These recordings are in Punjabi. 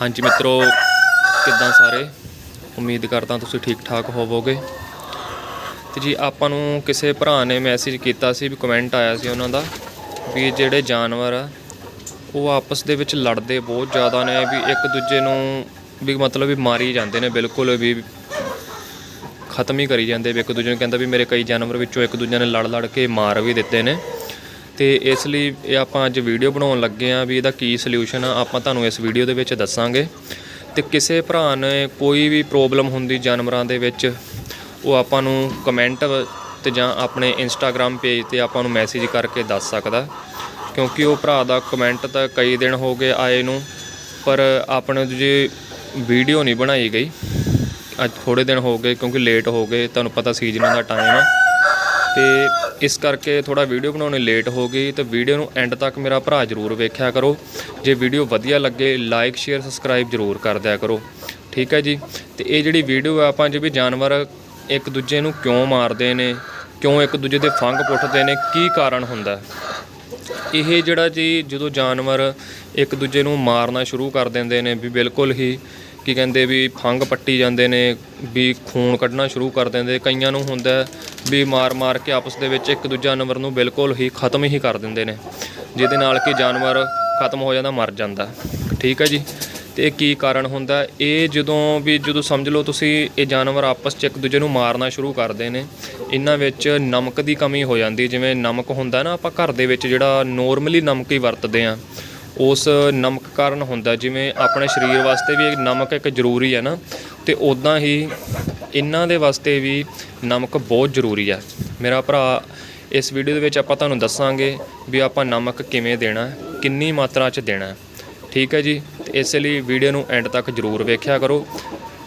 ਹਾਂਜੀ ਮਿੱਤਰੋ, ਕਿੱਦਾਂ ਸਾਰੇ? ਉਮੀਦ ਕਰਦਾ ਤੁਸੀਂ ਠੀਕ ਠਾਕ ਹੋਵੋਗੇ। ਤੇ ਜੀ, ਆਪਾਂ ਨੂੰ ਕਿਸੇ ਭਰਾ ਨੇ ਮੈਸੇਜ ਕੀਤਾ ਸੀ ਵੀ ਕਮੈਂਟ ਆਇਆ ਸੀ ਉਹਨਾਂ ਦਾ, ਵੀ ਜਿਹੜੇ ਜਾਨਵਰ ਆ, ਉਹ ਆਪਸ ਦੇ ਵਿੱਚ ਲੜਦੇ ਬਹੁਤ ਜ਼ਿਆਦਾ ਨੇ, ਵੀ ਇੱਕ ਦੂਜੇ ਨੂੰ ਵੀ ਮਤਲਬ ਵੀ ਮਾਰੀ ਜਾਂਦੇ ਨੇ, ਬਿਲਕੁਲ ਵੀ ਖਤਮ ਹੀ ਕਰੀ ਜਾਂਦੇ, ਵੀ ਇੱਕ ਦੂਜੇ ਨੂੰ ਕਹਿੰਦਾ ਵੀ ਮੇਰੇ ਕਈ ਜਾਨਵਰ ਵਿੱਚੋਂ ਇੱਕ ਦੂਜੇ ਨੇ ਲੜ ਲੜ ਕੇ ਮਾਰ ਵੀ ਦਿੱਤੇ ਨੇ। ਤੇ ਇਸ ਲਈ ਇਹ ਆਪਾਂ ਅੱਜ ਵੀਡੀਓ ਬਣਾਉਣ ਲੱਗੇ ਆ ਵੀ ਇਹਦਾ ਕੀ ਸੋਲੂਸ਼ਨ ਆ, ਆਪਾਂ ਤੁਹਾਨੂੰ ਇਸ ਵੀਡੀਓ ਦੇ ਵਿੱਚ ਦੱਸਾਂਗੇ। ਤੇ ਕਿਸੇ ਭਰਾ ਨੇ ਕੋਈ ਵੀ ਪ੍ਰੋਬਲਮ ਹੁੰਦੀ ਜਾਨਵਰਾਂ ਦੇ ਵਿੱਚ, ਉਹ ਆਪਾਂ ਨੂੰ ਕਮੈਂਟ ਤੇ ਜਾਂ ਆਪਣੇ ਇੰਸਟਾਗ੍ਰam ਪੇਜ ਤੇ ਆਪਾਂ ਨੂੰ ਮੈਸੇਜ ਕਰਕੇ ਦੱਸ ਸਕਦਾ। ਕਿਉਂਕਿ ਉਹ ਭਰਾ ਦਾ ਕਮੈਂਟ ਤਾਂ ਕਈ ਦਿਨ ਹੋ ਗਏ ਆਏ ਨੂੰ, ਪਰ ਆਪਣੇ ਦੂਜੀ ਵੀਡੀਓ ਨਹੀਂ ਬਣਾਈ ਗਈ। ਅੱਜ ਥੋੜੇ ਦਿਨ ਹੋ ਗਏ ਕਿਉਂਕਿ ਲੇਟ ਹੋ ਗਏ, ਤੁਹਾਨੂੰ ਪਤਾ ਸੀਜ਼ਨਾਂ ਦਾ ਟਾਈਮ ਆ। ਤੇ ਇਸ ਕਰਕੇ ਥੋੜਾ ਵੀਡੀਓ ਬਣਾਉਣੀ ਲੇਟ ਹੋ ਗਈ ਤੇ ਵੀਡੀਓ ਨੂੰ ਐਂਡ ਤੱਕ ਮੇਰਾ ਭਰਾ ਜਰੂਰ ਵੇਖਿਆ ਕਰੋ। ਜੇ ਵੀਡੀਓ ਵਧੀਆ ਲੱਗੇ ਲਾਈਕ ਸ਼ੇਅਰ ਸਬਸਕ੍ਰਾਈਬ ਜਰੂਰ ਕਰ ਦਿਆ ਕਰੋ। ਠੀਕ ਹੈ ਜੀ? ਤੇ ਇਹ ਜਿਹੜੀ ਵੀਡੀਓ ਆ, ਆਪਾਂ ਜੇ ਵੀ ਜਾਨਵਰ ਇੱਕ ਦੂਜੇ ਨੂੰ ਕਿਉਂ ਮਾਰਦੇ ਨੇ, ਕਿਉਂ ਇੱਕ ਦੂਜੇ ਦੇ ਫੰਗ ਪੁੱਟਦੇ ਨੇ, ਕੀ ਕਾਰਨ ਹੁੰਦਾ? ਇਹ ਜਿਹੜਾ ਜੀ ਜਦੋਂ ਜਾਨਵਰ ਇੱਕ ਦੂਜੇ ਨੂੰ ਮਾਰਨਾ ਸ਼ੁਰੂ ਕਰ ਦਿੰਦੇ ਨੇ ਵੀ ਬਿਲਕੁਲ ਹੀ ਕੀ ਕਹਿੰਦੇ ਵੀ ਫੰਗ ਪੱਟੀ ਜਾਂਦੇ ਨੇ, ਵੀ ਖੂਨ ਕੱਢਣਾ ਸ਼ੁਰੂ ਕਰ ਦਿੰਦੇ। ਕਈਆਂ ਨੂੰ ਹੁੰਦਾ ਵੀ ਮਾਰ-ਮਾਰ ਕੇ ਆਪਸ ਦੇ ਵਿੱਚ ਇੱਕ ਦੂਜੇ ਜਾਨਵਰ ਨੂੰ ਬਿਲਕੁਲ ਹੀ ਖਤਮ ਹੀ ਕਰ ਦਿੰਦੇ ਨੇ, ਜਿਹਦੇ ਨਾਲ ਕਿ ਜਾਨਵਰ ਖਤਮ ਹੋ ਜਾਂਦਾ, ਮਰ ਜਾਂਦਾ। ਠੀਕ ਹੈ ਜੀ? ਤੇ ਕੀ ਕਾਰਨ ਹੁੰਦਾ? ਇਹ ਜਦੋਂ ਵੀ, ਜਦੋਂ ਸਮਝ ਲਓ ਤੁਸੀਂ, ਇਹ ਜਾਨਵਰ ਆਪਸ 'ਚ ਇੱਕ ਦੂਜੇ ਨੂੰ ਮਾਰਨਾ ਸ਼ੁਰੂ ਕਰਦੇ ਨੇ, ਇਹਨਾਂ ਵਿੱਚ ਨਮਕ ਦੀ ਕਮੀ ਹੋ ਜਾਂਦੀ। ਜਿਵੇਂ ਨਮਕ ਹੁੰਦਾ ਨਾ ਆਪਾਂ ਘਰ ਦੇ ਵਿੱਚ ਜਿਹੜਾ ਨੋਰਮਲੀ ਨਮਕ ਹੀ ਵਰਤਦੇ ਆ ਉਸ ਨਮਕ ਕਾਰਨ ਹੁੰਦਾ ਜਿਵੇਂ ਆਪਣੇ ਸਰੀਰ ਵਾਸਤੇ ਵੀ ਇਹ ਨਮਕ ਇੱਕ ਜ਼ਰੂਰੀ ਹੈ ਨਾ, ਤੇ ਉਦਾਂ ਹੀ ਇਹਨਾਂ ਦੇ ਵਾਸਤੇ ਵੀ ਨਮਕ ਬਹੁਤ ਜ਼ਰੂਰੀ ਹੈ। ਮੇਰਾ ਭਰਾ ਇਸ ਵੀਡੀਓ ਦੇ ਵਿੱਚ ਆਪਾਂ ਤੁਹਾਨੂੰ ਦੱਸਾਂਗੇ ਵੀ ਆਪਾਂ ਨਮਕ ਕਿਵੇਂ ਦੇਣਾ ਕਿੰਨੀ ਮਾਤਰਾ 'ਚ ਦੇਣਾ ਠੀਕ ਹੈ ਜੀ? ਇਸ ਲਈ ਵੀਡੀਓ ਨੂੰ ਐਂਡ ਤੱਕ ਜ਼ਰੂਰ ਵੇਖਿਆ ਕਰੋ।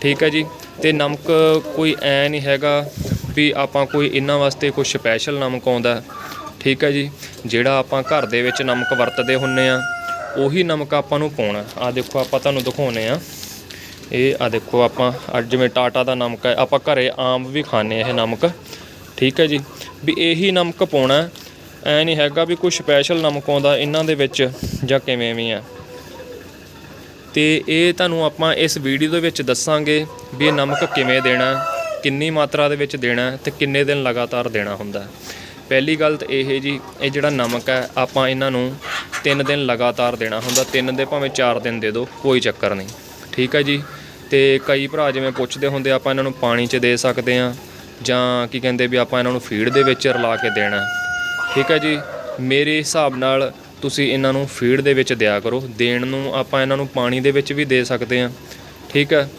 ਠੀਕ ਹੈ ਜੀ? ਤੇ ਨਮਕ ਕੋਈ ਐ ਨਹੀਂ ਹੈਗਾ ਵੀ ਆਪਾਂ ਕੋਈ ਇਹਨਾਂ ਵਾਸਤੇ ਕੋਈ ਸਪੈਸ਼ਲ ਨਮਕ ਆਉਂਦਾ। ਠੀਕ ਹੈ ਜੀ? ਜਿਹੜਾ ਆਪਾਂ ਘਰ ਦੇ ਵਿੱਚ ਨਮਕ ਵਰਤਦੇ ਹੁੰਨੇ ਆ। ਉਹੀ ਨਮਕ ਆਪਾਂ ਨੂੰ ਪਾਉਣਾ। ਆ ਦੇਖੋ, ਆਪਾਂ ਤੁਹਾਨੂੰ ਦਿਖਾਉਨੇ ਆ ਇਹ ਆ ਦੇਖੋ, ਆਪਾਂ ਅੱਜ ਜਿਵੇਂ ਟਾਟਾ ਦਾ ਨਮਕ ਹੈ, ਆਪਾਂ ਘਰੇ ਆਮ ਵੀ ਖਾਂਦੇ ਆ ਇਹ ਨਮਕ। ਠੀਕ ਹੈ ਜੀ? ਵੀ ਇਹੀ ਨਮਕ ਪਾਉਣਾ ਐ ਨਹੀਂ ਹੈਗਾ ਵੀ ਕੋਈ ਸਪੈਸ਼ਲ ਨਮਕ ਆਉਂਦਾ ਇਹਨਾਂ ਦੇ ਵਿੱਚ ਜਾਂ ਕਿਵੇਂ ਵੀ ਆ ਤੇ ਇਹ ਤੁਹਾਨੂੰ ਆਪਾਂ ਇਸ ਵੀਡੀਓ ਦੇ ਵਿੱਚ ਦੱਸਾਂਗੇ ਵੀ ਇਹ ਨਮਕ ਕਿਵੇਂ ਦੇਣਾ ਕਿੰਨੀ ਮਾਤਰਾ ਦੇ ਵਿੱਚ ਦੇਣਾ ਤੇ ਕਿੰਨੇ ਦਿਨ ਲਗਾਤਾਰ ਦੇਣਾ ਹੁੰਦਾ ਪਹਿਲੀ ਗੱਲ ਤਾਂ ਇਹ ਜੀ, ਇਹ ਜਿਹੜਾ ਨਮਕ ਹੈ, ਆਪਾਂ ਇਹਨਾਂ ਨੂੰ 3 ਦਿਨ ਲਗਾਤਾਰ ਦੇਣਾ ਹੁੰਦਾ 3 ਦੇ ਭਾਵੇਂ 4 ਦਿਨ ਦੇ ਦਿਓ, ਕੋਈ ਚੱਕਰ ਨਹੀਂ। ਠੀਕ ਹੈ ਜੀ? ਤੇ ਕਈ ਭਰਾ ਜਿਵੇਂ ਪੁੱਛਦੇ ਹੁੰਦੇ ਆਪਾਂ ਇਹਨਾਂ ਨੂੰ ਪਾਣੀ 'ਚ ਦੇ ਸਕਦੇ ਆ ਜਾਂ ਕੀ ਕਹਿੰਦੇ ਵੀ ਆਪਾਂ ਇਹਨਾਂ ਨੂੰ ਫੀਡ ਦੇ ਵਿੱਚ ਰਲਾ ਕੇ ਦੇਣਾ। ਠੀਕ ਹੈ ਜੀ? ਮੇਰੇ ਹਿਸਾਬ ਨਾਲ ਤੁਸੀਂ ਇਹਨਾਂ ਨੂੰ ਫੀਡ ਦੇ ਵਿੱਚ ਦਿਆ ਕਰੋ। ਦੇਣ ਨੂੰ ਆਪਾਂ ਇਹਨਾਂ ਨੂੰ ਪਾਣੀ ਦੇ ਵਿੱਚ ਵੀ ਦੇ ਸਕਦੇ ਹਾਂ। ਠੀਕ ਹੈ?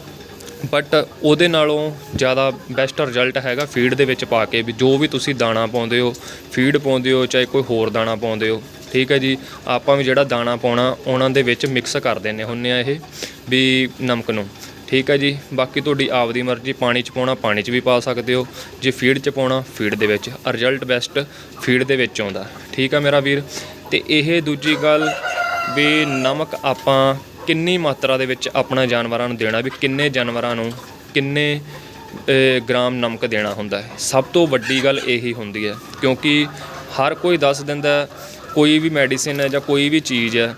ਬਟ ਉਹਦੇ ਨਾਲੋਂ ਜ਼ਿਆਦਾ ਬੈਸਟ ਰਿਜ਼ਲਟ ਹੈਗਾ ਫੀਡ ਦੇ ਵਿੱਚ ਪਾ ਕੇ ਵੀ ਜੋ ਵੀ ਤੁਸੀਂ ਦਾਣਾ ਪਾਉਂਦੇ ਹੋ, ਫੀਡ ਪਾਉਂਦੇ ਹੋ, ਚਾਹੇ ਕੋਈ ਹੋਰ ਦਾਣਾ ਪਾਉਂਦੇ ਹੋ। ਠੀਕ ਹੈ ਜੀ, ਆਪਾਂ ਵੀ ਜਿਹੜਾ ਦਾਣਾ ਪਾਉਣਾ, ਉਹਨਾਂ ਦੇ ਵਿੱਚ ਮਿਕਸ ਕਰ ਦਿੰਨੇ ਹੁੰਨੇ ਆ ਇਹ ਵੀ ਨਮਕ ਨੂੰ। ਠੀਕ ਹੈ ਜੀ, ਬਾਕੀ ਤੁਹਾਡੀ ਆਪਦੀ ਮਰਜ਼ੀ, ਪਾਣੀ ਚ ਪਾਉਣਾ, ਪਾਣੀ ਚ ਵੀ ਪਾ ਸਕਦੇ ਹੋ। ਜੇ ਫੀਡ ਚ ਪਾਉਣਾ ਫੀਡ ਦੇ ਵਿੱਚ। ਰਿਜ਼ਲਟ ਬੈਸਟ ਫੀਡ ਦੇ ਵਿੱਚ ਆਉਂਦਾ। ਠੀਕ ਹੈ ਮੇਰਾ ਵੀਰ, ਤੇ ਇਹ ਦੂਜੀ ਗੱਲ ਵੀ ਨਮਕ ਆਪਾਂ ਕਿੰਨੀ ਮਾਤਰਾ ਦੇ ਵਿੱਚ ਆਪਣਾ ਜਾਨਵਰਾਂ ਨੂੰ ਦੇਣਾ, ਵੀ ਕਿੰਨੇ ਜਾਨਵਰਾਂ ਨੂੰ, ਕਿੰਨੇ ਗ੍ਰਾਮ ਨਮਕ ਦੇਣਾ ਹੁੰਦਾ ਹੈ। ਸਭ ਤੋਂ ਵੱਡੀ ਗੱਲ ਇਹੀ ਹੁੰਦੀ ਹੈ, ਕਿਉਂਕਿ ਹਰ ਕੋਈ ਦੱਸ ਦਿੰਦਾ ਕੋਈ ਵੀ ਮੈਡੀਸਿਨ ਹੈ ਜਾਂ ਕੋਈ ਵੀ ਚੀਜ਼ ਹੈ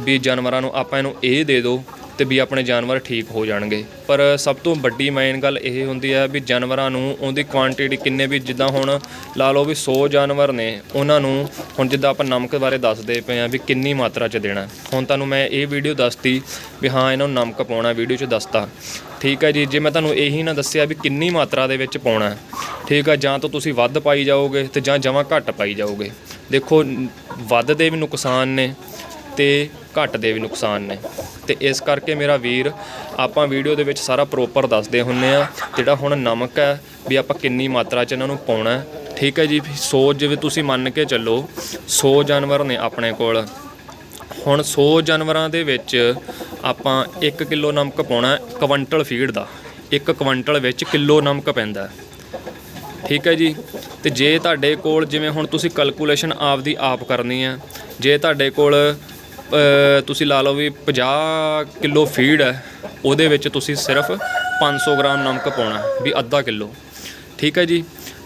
ਵੀ ਜਾਨਵਰਾਂ ਨੂੰ ਆਪਾਂ ਇਹਨੂੰ ਇਹ ਦੇ ਦਿਓ ਤੇ ਵੀ ਆਪਣੇ ਜਾਨਵਰ ਠੀਕ ਹੋ ਜਾਣਗੇ। ਪਰ ਸਭ ਤੋਂ ਵੱਡੀ ਮੇਨ ਗੱਲ ਇਹ ਹੁੰਦੀ ਹੈ ਵੀ ਜਾਨਵਰਾਂ ਨੂੰ ਉਹਦੀ ਕੁਆਂਟੀਟੀ ਕਿੰਨੇ ਵੀ ਜਿੱਦਾਂ ਹੁਣ ਲਾ ਲਓ ਵੀ 100 ਜਾਨਵਰ ਨੇ, ਉਹਨਾਂ ਨੂੰ ਹੁਣ ਜਿੱਦਾਂ ਆਪਾਂ ਨਮਕ ਬਾਰੇ ਦੱਸਦੇ ਪਏ ਆ ਵੀ ਕਿੰਨੀ ਮਾਤਰਾ 'ਚ ਦੇਣਾ ਹੁਣ ਤੁਹਾਨੂੰ ਮੈਂ ਇਹ ਵੀਡੀਓ ਦੱਸਤੀ ਵੀ ਹਾਂ ਇਹਨਾਂ ਨੂੰ ਨਮਕ ਪਾਉਣਾ ਵੀਡੀਓ 'ਚ ਦੱਸਤਾ। ਠੀਕ ਹੈ ਜੀ, ਜੇ ਮੈਂ ਤੁਹਾਨੂੰ ਇਹੀ ਨਾ ਦੱਸਿਆ ਵੀ ਕਿੰਨੀ ਮਾਤਰਾ ਦੇ ਵਿੱਚ ਪਾਉਣਾ ਠੀਕ ਹੈ, ਜਾਂ ਤਾਂ ਤੁਸੀਂ ਵੱਧ ਪਾਈ ਜਾਓਗੇ ਤੇ ਜਾਂ ਜਮਾਂ ਘੱਟ ਪਾਈ ਜਾਓਗੇ। ਦੇਖੋ, ਵੱਧਦੇ ਵੀ ਨੁਕਸਾਨ ਨੇ ਤੇ ਘੱਟ ਦੇ ਵੀ ਨੁਕਸਾਨ ਨੇ। ਤੇ ਇਸ ਕਰਕੇ ਮੇਰਾ ਵੀਰ, ਆਪਾਂ ਵੀਡੀਓ ਦੇ ਵਿੱਚ ਸਾਰਾ ਪ੍ਰੋਪਰ ਦੱਸਦੇ ਹੁੰਨੇ ਆ, ਜਿਹੜਾ ਹੁਣ ਨਮਕ ਹੈ, ਵੀ ਆਪਾਂ ਕਿੰਨੀ ਮਾਤਰਾ 'ਚ ਇਹਨਾਂ ਨੂੰ ਪਾਉਣਾ ਠੀਕ ਹੈ ਜੀ 100 ਜਿਵੇਂ ਤੁਸੀਂ ਮੰਨ ਕੇ ਚੱਲੋ 100 ਜਾਨਵਰ ਨੇ ਆਪਣੇ ਕੋਲ। ਹੁਣ 100 ਜਾਨਵਰਾਂ ਦੇ ਵਿੱਚ ਆਪਾਂ 1 ਕਿਲੋ ਨਮਕ ਪਾਉਣਾ ਹੈ, ਕੁਇੰਟਲ ਫੀਡ ਦਾ। 1 ਕੁਇੰਟਲ ਵਿੱਚ ਕਿਲੋ ਨਮਕ ਪੈਂਦਾ ਠੀਕ ਹੈ ਜੀ। ਤੇ ਜੇ ਤੁਹਾਡੇ ਕੋਲ ਜਿਵੇਂ ਹੁਣ ਤੁਸੀਂ ਕੈਲਕੂਲੇਸ਼ਨ ਆਪ ਦੀ ਆਪ ਕਰਨੀ ਹੈ, ਜੇ ਤੁਹਾਡੇ ਕੋਲ ਤੁਸੀਂ ਲਾ ਲਓ ਵੀ 50 ਕਿਲੋ ਫੀਡ ਹੈ, ਉਹਦੇ ਵਿੱਚ ਤੁਸੀਂ ਸਿਰਫ 500 ਗ੍ਰਾਮ ਨਮਕ ਪਾਉਣਾ ਵੀ ਅੱਧਾ ਕਿਲੋ। ਠੀਕ ਹੈ ਜੀ।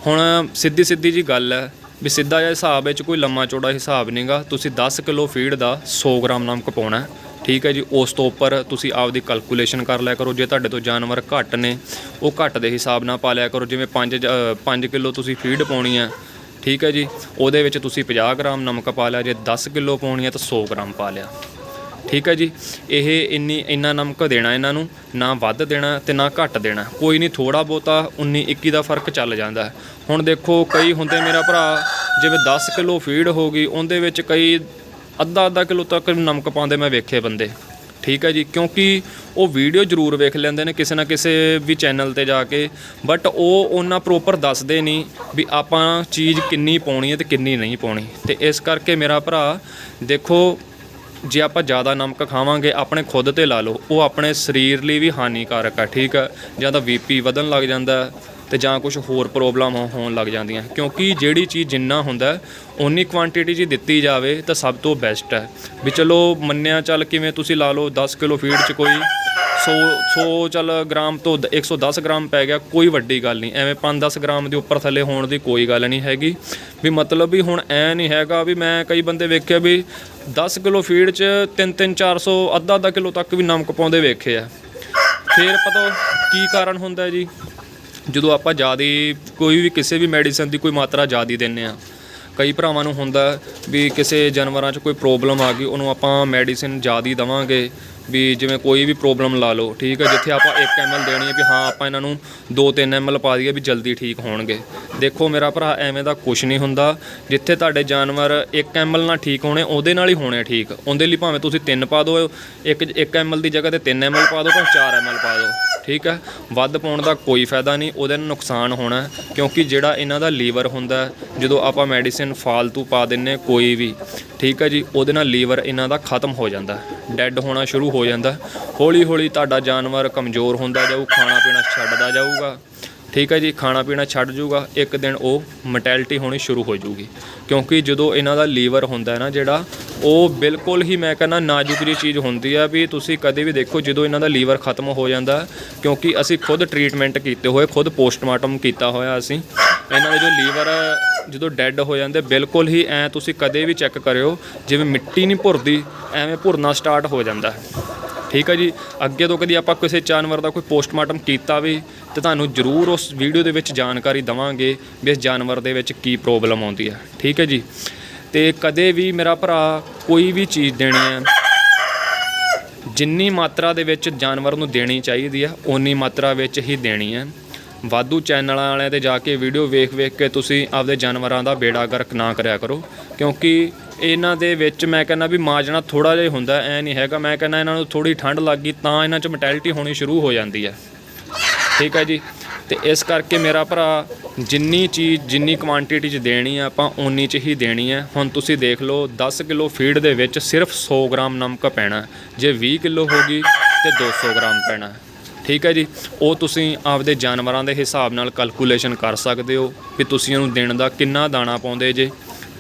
ਹੁਣ ਸਿੱਧੀ ਸਿੱਧੀ ਜੀ ਗੱਲ ਹੈ, ਵੀ ਸਿੱਧਾ ਜਿਹਾ ਹਿਸਾਬ ਵਿੱਚ ਕੋਈ ਲੰਮਾ ਚੌੜਾ ਹਿਸਾਬ ਨਹੀਂਗਾ ਤੁਸੀਂ 10 ਕਿਲੋ ਫੀਡ ਦਾ 100 ਗ੍ਰਾਮ ਨਮਕ ਪਾਉਣਾ ਠੀਕ ਹੈ ਜੀ, ਉਸ ਤੋਂ ਉੱਪਰ ਤੁਸੀਂ ਆਪਦੀ ਕੈਲਕੂਲੇਸ਼ਨ ਕਰ ਲਿਆ ਕਰੋ, ਜੇ ਤੁਹਾਡੇ ਤੋਂ ਜਾਨਵਰ ਘੱਟ ਨੇ, ਉਹ ਘੱਟ ਦੇ ਹਿਸਾਬ ਨਾਲ ਪਾ ਲਿਆ ਕਰੋ, ਜਿਵੇਂ 5 5 ਕਿਲੋ ਤੁਸੀਂ ਫੀਡ ਪਾਉਣੀ ਆ ਠੀਕ ਹੈ ਜੀ, ਉਹਦੇ ਵਿੱਚ ਤੁਸੀਂ 50 ਗ੍ਰਾਮ ਨਮਕ ਪਾ ਲਿਆ, ਜੇ 10 ਕਿਲੋ ਪਾਉਣੀ ਹੈ ਤਾਂ 100 ਗ੍ਰਾਮ ਪਾ ਲਿਆ, ਠੀਕ ਹੈ ਜੀ, ਇਹ ਇੰਨੀ, ਇੰਨਾ ਨਮਕ ਦੇਣਾ ਇਹਨਾਂ ਨੂੰ, ਨਾ ਵੱਧ ਦੇਣਾ ਤੇ ਨਾ ਘੱਟ ਦੇਣਾ, ਕੋਈ ਨਹੀਂ ਥੋੜਾ ਬਹੁਤਾ 19 21 ਦਾ ਫ਼ਰਕ ਚੱਲ ਜਾਂਦਾ ਹੁਣ ਦੇਖੋ ਕਈ ਹੁੰਦੇ ਮੇਰਾ ਭਰਾ, ਜਿਵੇਂ 10 ਕਿਲੋ ਫੀਡ ਹੋ ਗਈ, ਉਹਦੇ ਵਿੱਚ ਕਈ ਅੱਧਾ ਅੱਧਾ ਕਿਲੋ ਤੱਕ ਨਮਕ ਪਾਉਂਦੇ ਮੈਂ ਵੇਖੇ ਬੰਦੇ। ਠੀਕ ਹੈ ਜੀ, ਕਿਉਂਕਿ ਉਹ ਵੀਡੀਓ ਜ਼ਰੂਰ ਵੇਖ ਲੈਂਦੇ ਨੇ ਕਿਸੇ ਨਾ ਕਿਸੇ ਵੀ ਚੈਨਲ ਤੇ ਜਾ ਕੇ ਬਟ ਉਹ ਉਹਨਾਂ ਪ੍ਰੋਪਰ ਦੱਸਦੇ ਨਹੀਂ ਵੀ ਆਪਾਂ ਚੀਜ਼ ਕਿੰਨੀ ਪਾਉਣੀ ਹੈ ਤੇ ਕਿੰਨੀ ਨਹੀਂ ਪਾਉਣੀ। ਤੇ ਇਸ ਕਰਕੇ ਮੇਰਾ ਭਰਾ, ਦੇਖੋ, ਜੇ ਆਪਾਂ ਜ਼ਿਆਦਾ ਨਮਕ ਖਾਵਾਂਗੇ, ਆਪਣੇ ਖੁਦ ਤੇ ਲਾ ਲਓ, ਉਹ ਆਪਣੇ ਸਰੀਰ ਲਈ ਵੀ ਹਾਨੀਕਾਰਕ ਆ, ਠੀਕ ਆ? ਜਾਂ ਤਾਂ ਬੀਪੀ ਵਧਣ ਲੱਗ ਜਾਂਦਾ ਤੇ ਜਾਂ ਕੁਝ ਹੋਰ ਪ੍ਰੋਬਲਮ ਹੋਣ ਲੱਗ ਜਾਂਦੀਆਂ। ਕਿਉਂਕਿ ਜਿਹੜੀ ਚੀਜ਼ ਜਿੰਨਾ ਹੁੰਦਾ ਓਨੀ ਕੁਆਂਟੀਟੀ ਜੀ ਦਿੱਤੀ ਜਾਵੇ ਤਾਂ ਸਭ ਤੋਂ ਬੈਸਟ ਹੈ। ਵੀ ਚਲੋ ਮੰਨਿਆ ਚੱਲ ਕਿਵੇਂ ਤੁਸੀਂ ਲਾ ਲਓ 10 ਕਿਲੋ ਫੀਡ ਚ ਕੋਈ 100 100 ਚੱਲ ਗ੍ਰਾਮ ਤੋਂ ਦ- 110 ਗ੍ਰਾਮ ਪੈ ਗਿਆ, ਕੋਈ ਵੱਡੀ ਗੱਲ ਨਹੀਂ। ਐਵੇਂ 5-10 ਗ੍ਰਾਮ ਦੇ ਉੱਪਰ ਥੱਲੇ ਹੋਣ ਦੀ ਕੋਈ ਗੱਲ ਨਹੀਂ ਹੈਗੀ। ਵੀ ਮਤਲਬ ਵੀ ਹੁਣ ਐ ਨਹੀਂ ਹੈਗਾ ਵੀ ਮੈਂ ਕਈ ਬੰਦੇ ਵੇਖਿਆ ਵੀ 10 ਕਿਲੋ ਫੀਡ 'ਚ 3-3 400 ਅੱਧਾ ਅੱਧਾ ਕਿਲੋ ਤੱਕ ਵੀ ਨਮਕ ਪਾਉਂਦੇ ਵੇਖੇ ਆ। ਫਿਰ ਪਤਾ ਕੀ ਕਾਰਨ ਹੁੰਦਾ ਜੀ? ਜਦੋਂ ਆਪਾਂ ਜ਼ਿਆਦਾ ਕੋਈ ਵੀ ਕਿਸੇ ਵੀ ਮੈਡੀਸਨ ਦੀ ਕੋਈ ਮਾਤਰਾ ਜ਼ਿਆਦਾ ਦਿੰਨੇ ਆ ਕਈ ਭਰਾਵਾਂ ਨੂੰ ਹੁੰਦਾ ਵੀ ਕਿਸੇ ਜਾਨਵਰਾਂ 'ਚ ਕੋਈ ਪ੍ਰੋਬਲਮ ਆ ਗਈ, ਉਹਨੂੰ ਆਪਾਂ ਮੈਡੀਸਿਨ ਜ਼ਿਆਦਾ ਦਵਾਂਗੇ ਵੀ ਜਿਵੇਂ ਕੋਈ ਵੀ ਪ੍ਰੋਬਲਮ ਲਾ ਲਓ, ਠੀਕ ਹੈ ਜਿੱਥੇ ਆਪਾਂ 1 ml ਦੇਣੀ ਹੈ ਵੀ ਹਾਂ, ਆਪਾਂ ਇਹਨਾਂ ਨੂੰ 2-3 ml ਪਾ ਦਈਏ ਵੀ ਜਲਦੀ ਠੀਕ ਹੋਣਗੇ। ਦੇਖੋ ਮੇਰਾ ਭਰਾ, ਐਵੇਂ ਦਾ ਕੁਝ ਨਹੀਂ ਹੁੰਦਾ। ਜਿੱਥੇ ਤੁਹਾਡੇ ਜਾਨਵਰ 1 ml ਨਾਲ ਠੀਕ ਹੋਣੇ, ਉਹਦੇ ਨਾਲ ਹੀ ਹੋਣੇ ਠੀਕ। ਉਹਦੇ ਲਈ ਭਾਵੇਂ ਤੁਸੀਂ 3 ਪਾ ਦਿਓ, ਇੱਕ 1 ml ਦੀ ਜਗ੍ਹਾ ਤੇ 3 ml ਪਾ ਦਿਓ, ਭਾਵੇਂ 4 ml ਪਾ ਦਿਓ, ਠੀਕ ਹੈ ਵੱਧ ਪਾਉਣ ਦਾ ਕੋਈ ਫਾਇਦਾ ਨਹੀਂ, ਉਹਦੇ ਨਾਲ ਨੁਕਸਾਨ ਹੋਣਾ ਕਿਉਂਕਿ ਜਿਹੜਾ ਇਹਨਾਂ ਦਾ ਲੀਵਰ ਹੁੰਦਾ ਜਦੋਂ ਆਪਾਂ ਮੈਡੀਸਿਨ ਫਾਲਤੂ ਪਾ ਦਿੰਨੇ ਕੋਈ ਵੀ, ਠੀਕ ਹੈ ਜੀ? ਉਹਦੇ ਨਾਲ ਲੀਵਰ ਇਹਨਾਂ ਦਾ ਖਤਮ ਹੋ ਜਾਂਦਾ ਡੈੱਡ ਹੋਣਾ ਸ਼ੁਰੂ ਹੋ ਜਾਂਦਾ। ਹੌਲੀ ਹੌਲੀ ਤੁਹਾਡਾ ਜਾਨਵਰ ਕਮਜ਼ੋਰ ਹੁੰਦਾ ਜਾਊ, ਖਾਣਾ ਪੀਣਾ ਛੱਡਦਾ ਜਾਊਗਾ। ਠੀਕ ਹੈ ਜੀ, ਖਾਣਾ ਪੀਣਾ ਛੱਡ ਜੂਗਾ। ਇੱਕ ਦਿਨ ਉਹ ਮੋਟੈਲਿਟੀ ਹੋਣੀ ਸ਼ੁਰੂ ਹੋ ਜੂਗੀ। ਕਿਉਂਕਿ ਜਦੋਂ ਇਹਨਾਂ ਦਾ ਲੀਵਰ ਹੁੰਦਾ ਹੈ ਨਾ ਜਿਹੜਾ, ਉਹ ਬਿਲਕੁਲ ਹੀ ਮੈਂ ਕਹਿੰਦਾ ਨਾਜ਼ੁਕ ਜਿਹੀ ਚੀਜ਼ ਹੁੰਦੀ ਆ ਵੀ ਤੁਸੀਂ ਕਦੇ ਵੀ ਦੇਖੋ ਜਦੋਂ ਇਹਨਾਂ ਦਾ ਲੀਵਰ ਖਤਮ ਹੋ ਜਾਂਦਾ, ਕਿਉਂਕਿ ਅਸੀਂ ਖੁਦ ਟਰੀਟਮੈਂਟ ਕੀਤੇ ਹੋਏ, ਖੁਦ ਪੋਸਟਮਾਰਟਮ ਕੀਤਾ ਹੋਇਆ ਅਸੀਂ। ਇਹਨਾਂ ਦੇ ਜੋ ਲੀਵਰ ਜਦੋਂ ਡੈੱਡ ਹੋ ਜਾਂਦੇ, ਬਿਲਕੁਲ ਹੀ ਐ ਤੁਸੀਂ ਕਦੇ ਵੀ ਚੈੱਕ ਕਰਿਓ, ਜਿਵੇਂ ਮਿੱਟੀ ਨਹੀਂ ਭੁਰਦੀ, ਐਵੇਂ ਭੁਰਨਾ ਸਟਾਰਟ ਹੋ ਜਾਂਦਾ ਹੈ। ਠੀਕ ਹੈ ਜੀ? ਅੱਗੇ ਤੋਂ ਕਦੀ ਆਪਾਂ ਕਿਸੇ ਜਾਨਵਰ ਦਾ ਕੋਈ ਪੋਸਟਮਾਰਟਮ ਕੀਤਾ ਵੀ, ਤੇ ਤੁਹਾਨੂੰ ਜ਼ਰੂਰ ਉਸ ਵੀਡੀਓ ਦੇ ਵਿੱਚ ਜਾਣਕਾਰੀ ਦਵਾਂਗੇ ਵੀ ਇਸ ਜਾਨਵਰ ਦੇ ਵਿੱਚ ਕੀ ਪ੍ਰੋਬਲਮ ਆਉਂਦੀ ਹੈ। ਠੀਕ ਹੈ ਜੀ? ਤੇ ਕਦੇ ਵੀ ਮੇਰਾ ਭਰਾ ਕੋਈ ਵੀ ਚੀਜ਼ ਦੇਣੀ ਹੈ, ਜਿੰਨੀ ਮਾਤਰਾ ਦੇ ਵਿੱਚ ਜਾਨਵਰ ਨੂੰ ਦੇਣੀ ਚਾਹੀਦੀ ਹੈ, ਓਨੀ ਮਾਤਰਾ ਵਿੱਚ ਹੀ ਦੇਣੀ ਹੈ। ਵਾਧੂ ਚੈਨਲਾਂ ਵਾਲਿਆਂ ਤੇ ਜਾ ਕੇ ਵੀਡੀਓ ਵੇਖ ਵੇਖ ਕੇ ਤੁਸੀਂ ਆਪਦੇ ਜਾਨਵਰਾਂ ਦਾ ਬੇੜਾ ਗਰਕ ਨਾ ਕਰਿਆ ਕਰੋ। ਕਿਉਂਕਿ ਇਹਨਾਂ ਦੇ ਵਿੱਚ ਮੈਂ ਕਹਿੰਦਾ ਵੀ ਮਾਜਣਾ ਥੋੜਾ ਜਿਹਾ ਹੁੰਦਾ, ਐ ਨਹੀਂ ਹੈਗਾ। ਮੈਂ ਕਹਿੰਦਾ ਇਹਨਾਂ ਨੂੰ ਥੋੜੀ ਠੰਡ ਲੱਗ ਗਈ ਤਾਂ ਇਹਨਾਂ 'ਚ ਮੋਟੈਲਿਟੀ ਹੋਣੀ ਸ਼ੁਰੂ ਹੋ ਜਾਂਦੀ ਹੈ। ਠੀਕ ਹੈ ਜੀ? ਤੇ ਇਸ ਕਰਕੇ ਮੇਰਾ ਭਰਾ ਜਿੰਨੀ ਚੀਜ਼, ਜਿੰਨੀ ਕੁਆਂਟੀਟੀ 'ਚ ਦੇਣੀ ਆ, ਆਪਾਂ ਓਨੀ 'ਚ ਹੀ ਦੇਣੀ ਹੈ। ਹੁਣ ਤੁਸੀਂ ਦੇਖ ਲਓ 10 ਕਿਲੋ ਫੀਡ ਦੇ ਵਿੱਚ ਸਿਰਫ 100 ਗ੍ਰਾਮ ਨਮਕ ਪੈਣਾ। ਜੇ 20 ਕਿਲੋ ਹੋ ਗਈ ਤੇ 200 ਗ੍ਰਾਮ ਪੈਣਾ। ਠੀਕ ਹੈ ਜੀ? ਉਹ ਤੁਸੀਂ ਆਪਦੇ ਜਾਨਵਰਾਂ ਦੇ ਹਿਸਾਬ ਨਾਲ ਕੈਲਕੂਲੇਸ਼ਨ ਕਰ ਸਕਦੇ ਹੋ ਕਿ ਤੁਸੀਂ ਇਹਨੂੰ ਦਿਨ ਦਾ ਕਿੰਨਾ ਦਾਣਾ ਪਾਉਂਦੇ ਜੇ,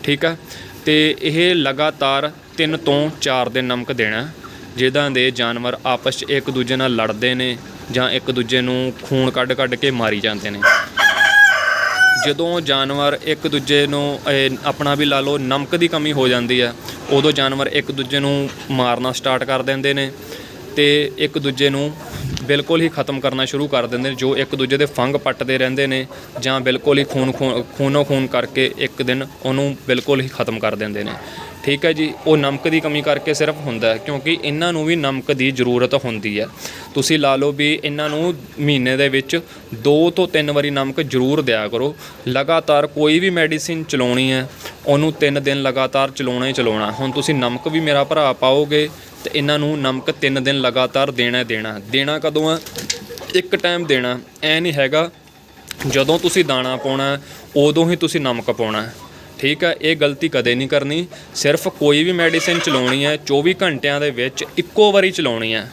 ਠੀਕ ਹੈ? ਤੇ ਇਹ ਲਗਾਤਾਰ 3 ਤੋਂ 4 ਦਿਨ ਨਮਕ ਦੇਣਾ ਜਿਹਦਾ ਦੇ ਜਾਨਵਰ ਆਪਸ 'ਚ ਇੱਕ ਦੂਜੇ ਨਾਲ ਲੜਦੇ ਨੇ ਜਾਂ ਇੱਕ ਦੂਜੇ ਨੂੰ ਖੂਨ ਕੱਢ ਕੱਢ ਕੇ ਮਾਰੀ ਜਾਂਦੇ ਨੇ। ਜਦੋਂ ਜਾਨਵਰ ਇੱਕ ਦੂਜੇ ਨੂੰ ਆਪਣਾ ਵੀ ਲਾ ਲਓ, ਨਮਕ ਦੀ ਕਮੀ ਹੋ ਜਾਂਦੀ ਹੈ, ਉਦੋਂ ਜਾਨਵਰ ਇੱਕ ਦੂਜੇ ਨੂੰ ਮਾਰਨਾ ਸਟਾਰਟ ਕਰ ਦਿੰਦੇ ਨੇ ਤੇ ਇੱਕ ਦੂਜੇ ਨੂੰ ਬਿਲਕੁਲ ਹੀ ਖਤਮ ਕਰਨਾ ਸ਼ੁਰੂ ਕਰ ਦਿੰਦੇ ਨੇ, ਜੋ ਇੱਕ ਦੂਜੇ ਦੇ ਫੰਗ ਪੱਟਦੇ ਰਹਿੰਦੇ ਨੇ ਜਾਂ ਬਿਲਕੁਲ ਹੀ ਖੂਨ ਖੂਨ- ਖੂਨੋ ਖੂਨ ਕਰਕੇ ਇੱਕ ਦਿਨ ਉਹਨੂੰ ਬਿਲਕੁਲ ਹੀ ਖਤਮ ਕਰ ਦਿੰਦੇ ਨੇ। ਠੀਕ ਹੈ ਜੀ, ਉਹ ਨਮਕ ਦੀ ਕਮੀ ਕਰਕੇ ਸਿਰਫ ਹੁੰਦਾ ਕਿਉਂਕਿ ਇਹਨਾਂ ਨੂੰ ਵੀ ਨਮਕ ਦੀ ਜ਼ਰੂਰਤ ਹੁੰਦੀ ਹੈ। ਤੁਸੀਂ ਲਾ ਲਓ ਵੀ ਇਹਨਾਂ ਨੂੰ ਮਹੀਨੇ ਦੇ ਵਿੱਚ 2 ਤੋਂ 3 ਵਾਰੀ ਨਮਕ ਜ਼ਰੂਰ ਦਿਆ ਕਰੋ। ਲਗਾਤਾਰ ਕੋਈ ਵੀ ਮੈਡੀਸਿਨ ਚਲਾਉਣੀ ਹੈ, ਉਹਨੂੰ 3 ਦਿਨ ਲਗਾਤਾਰ ਚਲਾਉਣਾ ਹੀ ਚਲਾਉਣਾ। ਹੁਣ ਤੁਸੀਂ ਨਮਕ ਵੀ ਮੇਰਾ ਭਰਾ ਪਾਓਗੇ ਤੇ ਇਹਨਾਂ ਨੂੰ ਨਮਕ 3 ਦਿਨ ਲਗਾਤਾਰ ਦੇਣਾ ਦੇਣਾ। ਦੇਣਾ ਕਦੋਂ ਆ? ਇੱਕ ਟਾਈਮ ਦੇਣਾ। ਐ ਨਹੀਂ ਹੈਗਾ, ਜਦੋਂ ਤੁਸੀਂ ਦਾਣਾ ਪਾਉਣਾ, ਉਦੋਂ ਹੀ ਤੁਸੀਂ ਨਮਕ ਪਾਉਣਾ। ਠੀਕ ਹੈ ਇਹ ਗਲਤੀ ਕਦੇ ਨਹੀਂ ਕਰਨੀ। ਸਿਰਫ ਕੋਈ ਵੀ ਮੈਡੀਸਿਨ ਚਲਾਉਣੀ ਹੈ 24 ਘੰਟਿਆਂ ਦੇ ਵਿੱਚ ਇੱਕੋ ਵਾਰੀ ਚਲਾਉਣੀ ਹੈ।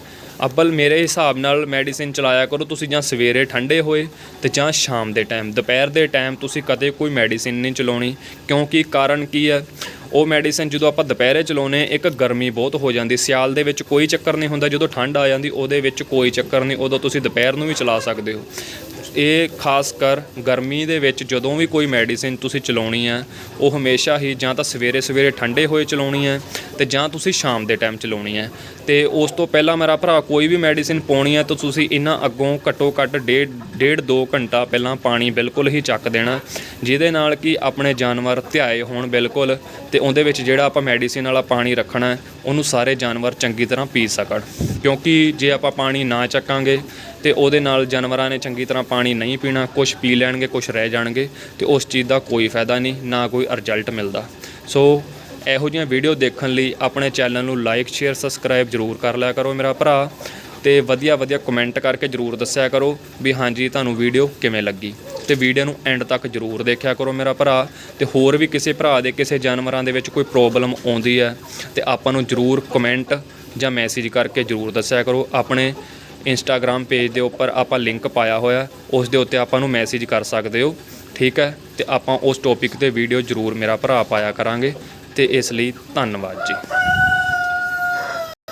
ਅੱਬਲ, ਮੇਰੇ ਹਿਸਾਬ ਨਾਲ ਮੈਡੀਸਿਨ ਚਲਾਇਆ ਕਰੋ, ਤੁਸੀਂ ਜਾਂ ਸਵੇਰੇ ਠੰਡੇ ਹੋਏ ਤੇ ਜਾਂ ਸ਼ਾਮ ਦੇ ਟਾਈਮ ਦੁਪਹਿਰ ਦੇ ਟਾਈਮ ਤੁਸੀਂ ਕਦੇ ਕੋਈ ਮੈਡੀਸਿਨ ਨਹੀਂ ਚਲਾਉਣੀ। ਕਿਉਂਕਿ ਕਾਰਨ ਕੀ ਹੈ? ਉਹ ਮੈਡੀਸਨ ਜਦੋਂ ਆਪਾਂ ਦੁਪਹਿਰੇ ਚਲਾਉਨੇ ਇੱਕ ਗਰਮੀ ਬਹੁਤ ਹੋ ਜਾਂਦੀ, ਸਿਆਲ ਦੇ ਵਿੱਚ ਕੋਈ ਚੱਕਰ ਨਹੀਂ ਹੁੰਦਾ, ਜਦੋਂ ਠੰਡ ਆ ਜਾਂਦੀ, ਉਹਦੇ ਵਿੱਚ ਕੋਈ ਚੱਕਰ ਨਹੀਂ, ਉਦੋਂ ਤੁਸੀਂ ਦੁਪਹਿਰ ਨੂੰ ਵੀ ਚਲਾ ਸਕਦੇ ਹੋ। ਇਹ ਖਾਸ ਕਰ ਗਰਮੀ ਦੇ ਵਿੱਚ ਜਦੋਂ ਵੀ ਕੋਈ ਮੈਡੀਸਿਨ ਤੁਸੀਂ ਚਲਾਉਣੀ ਹੈ ਉਹ ਹਮੇਸ਼ਾ ਹੀ ਜਾਂ ਤਾਂ ਸਵੇਰੇ ਸਵੇਰੇ ਠੰਡੇ ਹੋਏ ਚਲਾਉਣੀ ਹੈ ਤੇ ਜਾਂ ਤੁਸੀਂ ਸ਼ਾਮ ਦੇ ਟਾਈਮ ਚਲਾਉਣੀ ਹੈ ਤੇ ਉਸ ਤੋਂ ਪਹਿਲਾਂ ਮੇਰਾ ਭਰਾ ਕੋਈ ਵੀ ਮੈਡੀਸਿਨ ਪਾਉਣੀ ਹੈ ਤਾਂ ਤੁਸੀਂ ਇਹਨਾਂ ਅੱਗੋਂ ਘੱਟੋ ਘੱਟ ਡੇਢ ਡੇਢ 2 ਘੰਟਾ ਪਹਿਲਾਂ ਪਾਣੀ ਬਿਲਕੁਲ ਹੀ ਚੱਕ ਦੇਣਾ, ਜਿਹਦੇ ਨਾਲ ਕਿ ਆਪਣੇ ਜਾਨਵਰ ਧਿਆਏ ਹੋਣ ਬਿਲਕੁਲ ਤੇ ਉਹਦੇ ਵਿੱਚ ਜਿਹੜਾ ਆਪਾਂ ਮੈਡੀਸਿਨ ਵਾਲਾ ਪਾਣੀ ਰੱਖਣਾ ਉਹਨੂੰ ਸਾਰੇ ਜਾਨਵਰ ਚੰਗੀ ਤਰ੍ਹਾਂ ਪੀ ਸਕਣ। ਕਿਉਂਕਿ ਜੇ ਆਪਾਂ ਪਾਣੀ ਨਾ ਚੱਕਾਂਗੇ ਤੇ ਉਹਦੇ ਨਾਲ ਜਾਨਵਰਾਂ ਨੇ ਚੰਗੀ ਤਰ੍ਹਾਂ ਪਾਣੀ ਨਹੀਂ ਪੀਣਾ ਕੁਝ ਪੀ ਲੈਣਗੇ ਕੁਝ ਰਹਿ ਜਾਣਗੇ, ਤੇ ਉਸ ਚੀਜ਼ ਦਾ ਕੋਈ ਫਾਇਦਾ ਨਹੀਂ, ਨਾ ਕੋਈ ਰਿਜ਼ਲਟ ਮਿਲਦਾ। ਸੋ ਇਹੋ ਜਿਹੀਆਂ ਵੀਡੀਓ ਦੇਖਣ ਲਈ ਆਪਣੇ ਚੈਨਲ ਨੂੰ ਲਾਈਕ ਸ਼ੇਅਰ ਸਬਸਕ੍ਰਾਈਬ ਜਰੂਰ ਕਰ ਲਿਆ ਕਰੋ ਮੇਰਾ ਭਰਾ। ਤੇ ਵਧੀਆ ਵਧੀਆ ਕਮੈਂਟ ਕਰਕੇ ਜਰੂਰ ਦੱਸਿਆ ਕਰੋ ਵੀ ਹਾਂਜੀ ਤੁਹਾਨੂੰ ਵੀਡੀਓ ਕਿਵੇਂ ਲੱਗੀ। ਤੇ ਵੀਡੀਓ ਨੂੰ ਐਂਡ ਤੱਕ ਜਰੂਰ ਦੇਖਿਆ ਕਰੋ ਮੇਰਾ ਭਰਾ। ਤੇ ਹੋਰ ਵੀ ਕਿਸੇ ਭਰਾ ਦੇ, ਕਿਸੇ ਜਾਨਵਰਾਂ ਦੇ ਵਿੱਚ ਕੋਈ ਪ੍ਰੋਬਲਮ ਆਉਂਦੀ ਹੈ, ਤੇ ਆਪਾਂ ਨੂੰ ਜਰੂਰ ਕਮੈਂਟ ਜਾਂ ਮੈਸੇਜ ਕਰਕੇ ਜਰੂਰ ਦੱਸਿਆ ਕਰੋ। ਆਪਣੇ ਇੰਸਟਾਗ੍ਰam ਪੇਜ ਦੇ ਉੱਪਰ ਆਪਾਂ ਲਿੰਕ ਪਾਇਆ ਹੋਇਆ, ਉਸ ਦੇ ਉੱਤੇ ਆਪਾਂ ਨੂੰ ਮੈਸੇਜ ਕਰ ਸਕਦੇ ਹੋ। ਠੀਕ ਹੈ? ਤੇ ਆਪਾਂ ਉਸ ਟੌਪਿਕ ਤੇ ਵੀਡੀਓ ਜਰੂਰ ਮੇਰਾ ਭਰਾ ਪਾਇਆ ਕਰਾਂਗੇ। ਤੇ ਇਸ ਲਈ ਧੰਨਵਾਦ ਜੀ।